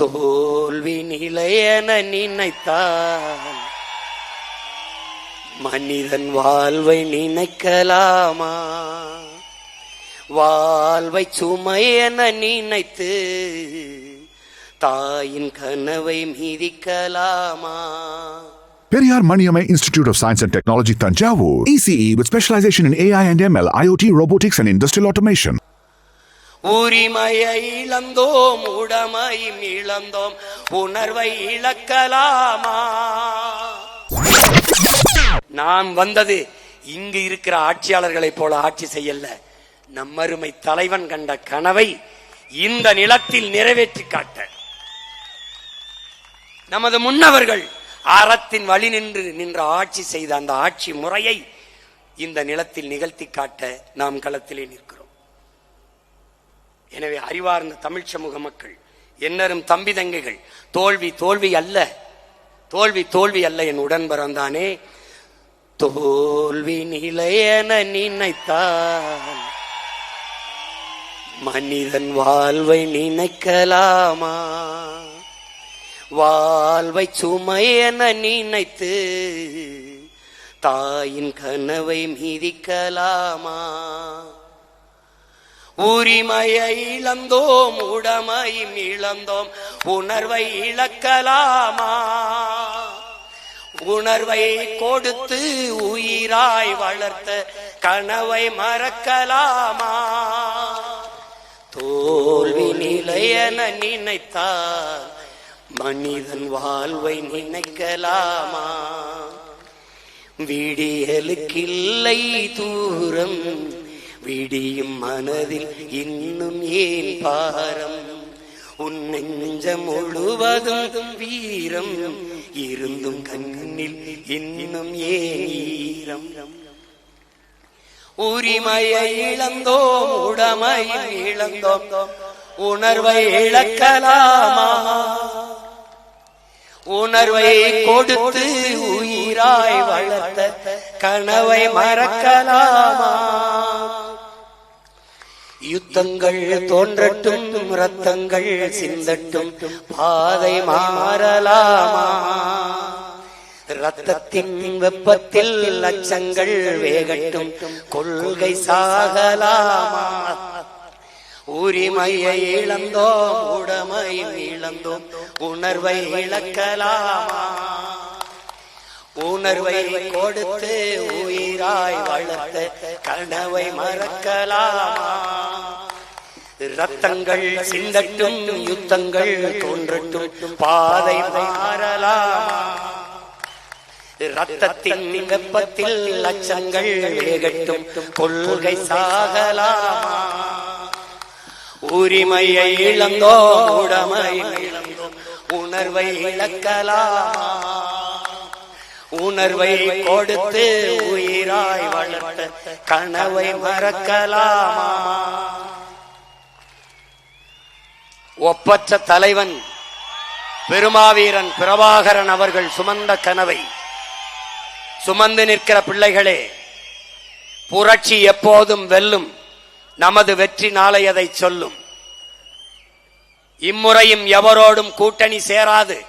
தோல்வி நிலையென நினைத்தான் மனிதன் வாழ்வை நினைக்கலாமா வாழ்வை சுமை என நினைத்து தாயின் கனவை மிதிக்கலாமா Periyar Maniamai Institute of Science and Technology, Tanjavur. ECE E with specialization in AI and ML, IoT, robotics, and industrial automation. உரிமையை இழந்தோம் உடமையும் இழந்தோம். உணர்வை இழக்கலாமா? நாம் வந்தது இங்கு இருக்கிற ஆட்சியாளர்களைப் போல ஆட்சி செய்யல நம்மருமை தலைவன் கண்ட கனவை இந்த நிலத்தில் நிறைவேற்றி காட்ட. நமது முன்னவர்கள் அறத்தின் வழி நின்று நின்ற ஆட்சி செய்த அந்த ஆட்சி முறையை இந்த நிலத்தில் நிகழ்த்தி காட்ட நாம் களத்திலே நிற்கிறோம். எனவே அறிவார்ந்த தமிழ் சமூக மக்கள் என்னரும் தம்பி தங்கைகள் தோல்வி தோல்வி அல்ல தோல்வி தோல்வி அல்ல என் உடன் பிறந்தானே தோல்வி நிலையென நினைத்தான் மனிதன் வாழ்வை நினைக்கலாமா? வாழ்வை சுமை என நினைத்து தாயின் கனவை மீதிக்கலாமா உரிமையை இழந்தோம் உடமை இழந்தோம். உணர்வை இழக்கலாமா? உணர்வை கொடுத்து உயிராய் வளர்த்த கனவை மறக்கலாமா? தோல்வி நிலையென நினைத்தார் மனிதன் வாழ்வை நினைக்கலாமா? விடியலுக்கில்லை தூரம் விடியும் மனதில் இன்னும் ஏன் பாரம்? உன் நெஞ்சம் முழுவதும் வீரம் இருந்தும் கண்ணில் இன்னும் ஏன் உரிமையை இழந்தோம் உடமையை இழந்தோம் உணர்வை இழக்கலாமா? உணர்வை கொடுத்து உயிராய் வளர்த்த கனவை மறக்கலாமா? யுத்தங்கள் தோன்றட்டும் ரத்தங்கள் சிந்தட்டும் பாதை மாறலாமா? ரத்தத்தின் வெப்பத்தில் லட்சங்கள் வேகட்டும் கொள்கை சாகலாமா? உரிமையை இழந்தோம் உடமையும் இழந்தோம் உணர்வை இழக்கலாமா? உணர்வை கொடுத்து உயிராய் வளர்த்த கனவை மறக்கலாமா. ரத்தங்கள் சிந்தட்டும் யுத்தங்கள் தோன்றட்டும் பாதை மாறலாமா. ரத்தத்தின் வெப்பத்தில் லட்சங்கள் வேகட்டும் கொள்கை சாகலாமா. உரிமையை இழந்தோ உடமை இழந்தோ உணர்வை இழக்கலாமா. உணர்வை கொடுத்து உயிராய் வளர்த்த கனவை மறக்கலாமா? ஒப்பற்ற தலைவன் பெருமாவீரன் பிரபாகரன் அவர்கள் சுமந்த கனவை. சுமந்து நிற்கிற பிள்ளைகளே புரட்சி எப்போதும் வெல்லும் நமது வெற்றி நாளை அதை சொல்லும். இம்முறையும் எவரோடும் கூட்டணி சேராது.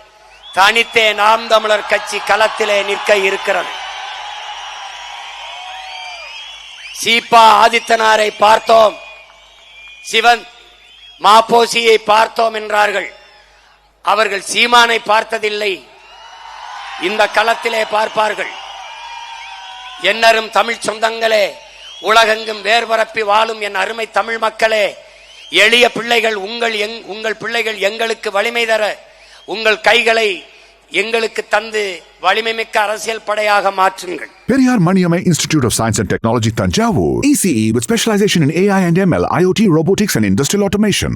தனித்தே நாம் தமிழர் கட்சி களத்திலே நிற்க இருக்கிறது. சீபா ஆதித்தனாரை பார்த்தோம். சிவன் மாப்போசியை பார்த்தோம் என்றார்கள். அவர்கள் சீமானை பார்த்ததில்லை. இந்த களத்திலே பார்ப்பார்கள். என்னரும் தமிழ் சொந்தங்களே உலகெங்கும் வேர்பரப்பி வாழும் என் அருமை தமிழ் மக்களே எளிய பிள்ளைகள் உங்கள் எங்- உங்கள் பிள்ளைகள் எங்களுக்கு வலிமை தர உங்கள் கைகளை எங்களுக்கு தந்து வலிமைமிக்க அரசியல் படையாக மாற்றுங்கள் Periyar Maniammai institute of science and technology Thanjavur ECE with specialisation in AI and ML IOT robotics and industrial automation